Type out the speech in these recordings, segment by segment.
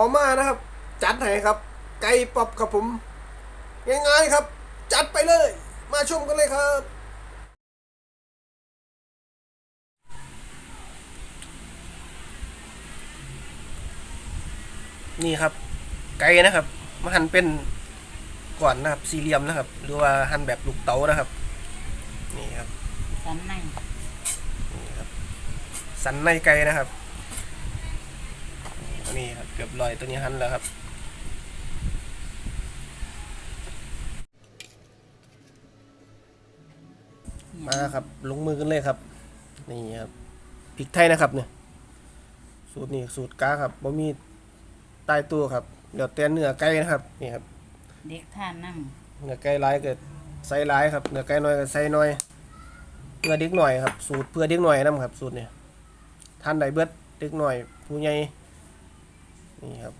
อมานะครับ จัดให้ครับ ไก่ป๊อปครับผมง่ายๆครับ จัดไปเลย มาชมกันเลยครับ นี่ครับ ไก่นะครับ มาหั่นเป็นก่อนนะครับ สี่เหลี่ยมนะครับ หรือว่าหั่นแบบลูกเต๋านะครับ นี่ครับ สันในสันในไก่นะครับ นี่ครับเกือบลอยตัวนี้หันแล้วครับมาครับลงมือกันเลยครับ นี่ครับพริกไทยนะครับเนี่ยสูตรนี้สูตรกาครับบ่มีใต้ตัวครับเดี๋ยวแต่เนื้อไก่นะครับนี่ครับเด็กท่านนั่งเนื้อไก่ร้ายก็ใส่ร้ายครับเนื้อไก่น้อยก็ใส่น้อยเพื่อเด็กหน่อยครับ สูตรเพื่อเด็กหน่อยนํครับสูตรเนี่ยทานได้เบิดเด็กหน่อยผู้ใหญ่ นี่ครับ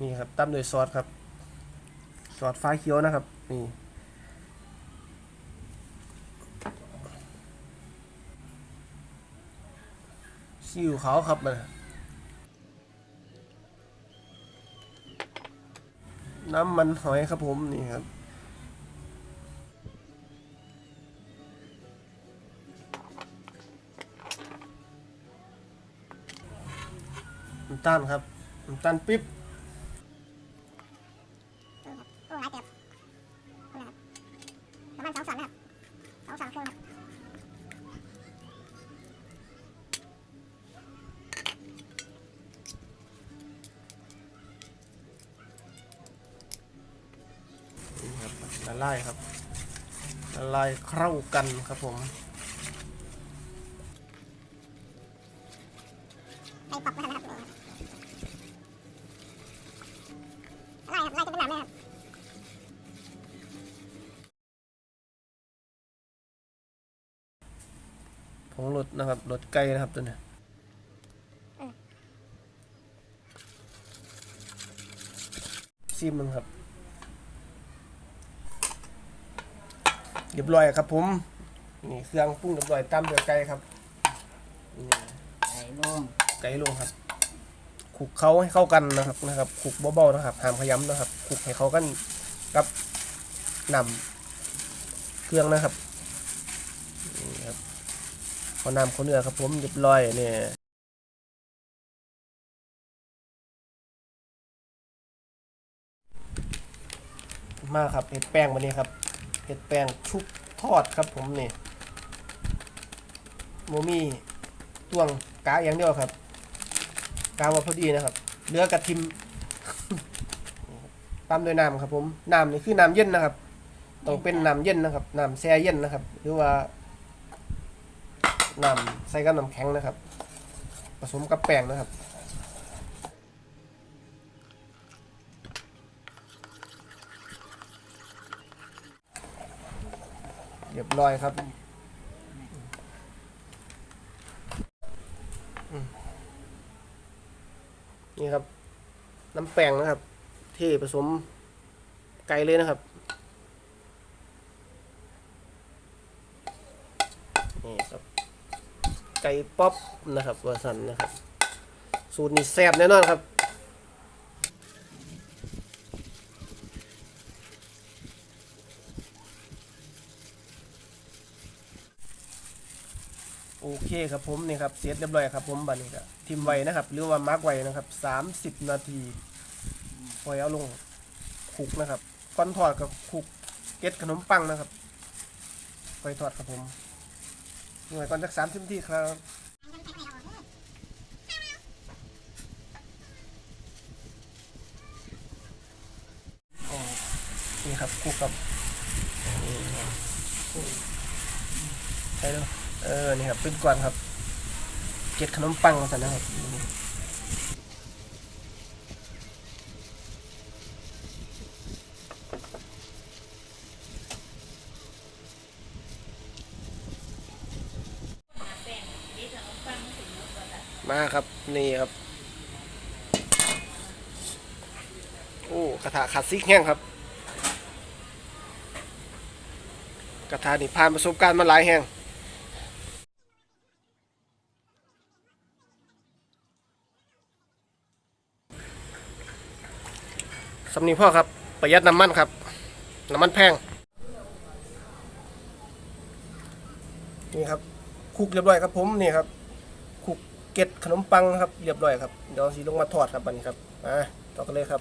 นี่ครับตำด้วยซอสครับ ซอสฟ้าเขียวนะครับ นี่ซีอิ๊วขาวครับมันน้ำมันหอยครับผมนี่ครับ น้ำตาลครับน้ำตาลปิ๊บโอ้หลายเติบประมาณสองสอนนะครับสองสอนครึ่งครับนี่ครับละลายครับละลายเข้ากันครับผม ครับไล่จะเป็นหนามเลยครับผงรสนะครับรสไก่นะครับตัวเนี้ยซิมมันครับ เรียบร้อยครับผมนี่เครื่องปรุงเรียบร้อยตามเดือไก่ครับนี่ใส่ลงไก่ลงครับ คลุกเขาให้เข้ากันนะครับนะครับคลุกเบาๆนะครับห้ามขยำนะครับคลุกให้เขากันกับนำเครื่องนะครับนี่ครับขอนำข้าเนื้อครับผมเรียบร้อยเนี่ยมาครับเห็ดแป้งวันนี้ครับเห็ดแป้งชุบทอดครับผมนี่โมมี่ตวงกาอย่างเดียวครับ กาว่าพอดีนะครับเนื้อกระทิมตามด้วยน้ำครับ ผมน้ำนี่คือน้ำเย็นนะครับต้องเป็นน้ำเย็นนะครับน้ำแช่เย็นนะครับ หรือว่าน้ำใส่กับน้ำแข็งนะครับ ผสมกับแป้งนะครับเรียบร้อยครับอืม นี่ครับ น้ำแป้งนะครับเทผสมไก่เลยนะครับนี่ครับ ไก่ป๊อปนะครับเวอร์ซันนะครับ สูตรนี้แซ่บแน่นอนครับ โอเคครับผมนี่ครับเสร็จเรียบร้อยครับผมบัดนี้ก็ทิมไว้นะครับ หรือว่ามาร์กไว้นะครับสามสิบนาทีปล่อยเอาลงคุกนะครับก้อนทอดกับคุกเก็ดขนมปังนะครับปล่อยทอดครับผมหน่วยก่อนจากสามสิบนาทีครับอ๋อนี่ครับคลุกกับนี่ครับใช่แล้ว เออ นี่ครับเป็นก่อนครับ เก็ดขนมปังมาสันนะครับมาครับ นี่ครับ โอ้กระทะขัดซิกแห้งครับ กระทะนี่ผ่านประสบการณ์มาหลายแห้ง สำนีพ่อครับ ประหยัดน้ำมันครับ น้ำมันแพง นี่ครับคลุกเรียบร้อยครับผมนี่ครับคลุกเก็ดขนมปังครับเรียบร้อยครับเดี๋ยวสีลงมาทอดครับบันนครับอ่าต่อกันเลยครับ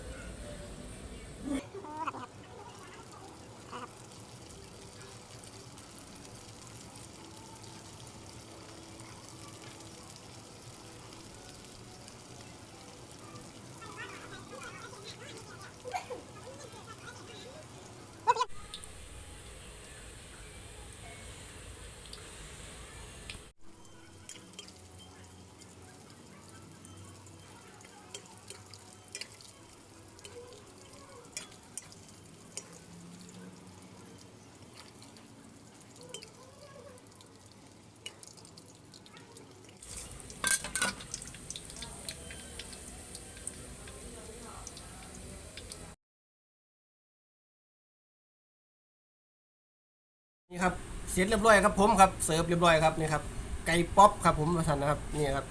นี่ครับเสร็จเรียบร้อยครับผมครับเสิร์ฟเรียบร้อยครับนี่ครับไก่ป๊อปครับผมมาทันนะครับนี่ครับ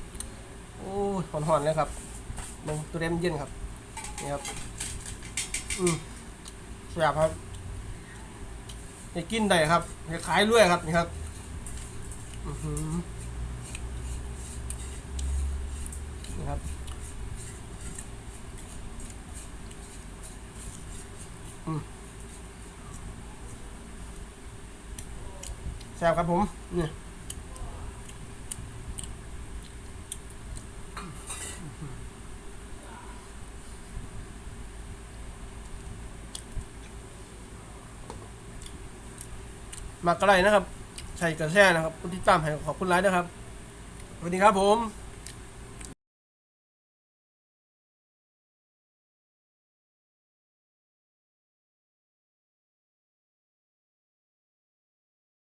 โอ้ยหอนๆเลยครับมึงตัวเด่นเย็นครับนี่ครับอืมแซ่บครับให้กินได้ครับให้ขายด้วยครับนี่ครับอือหือนี่ครับ แซ่บครับผมนี่มากระไรนะครับ ใส่กระแช่นะครับคุณที่ตามให้ขอบคุณไลน์นะครับสวัสดีครับผม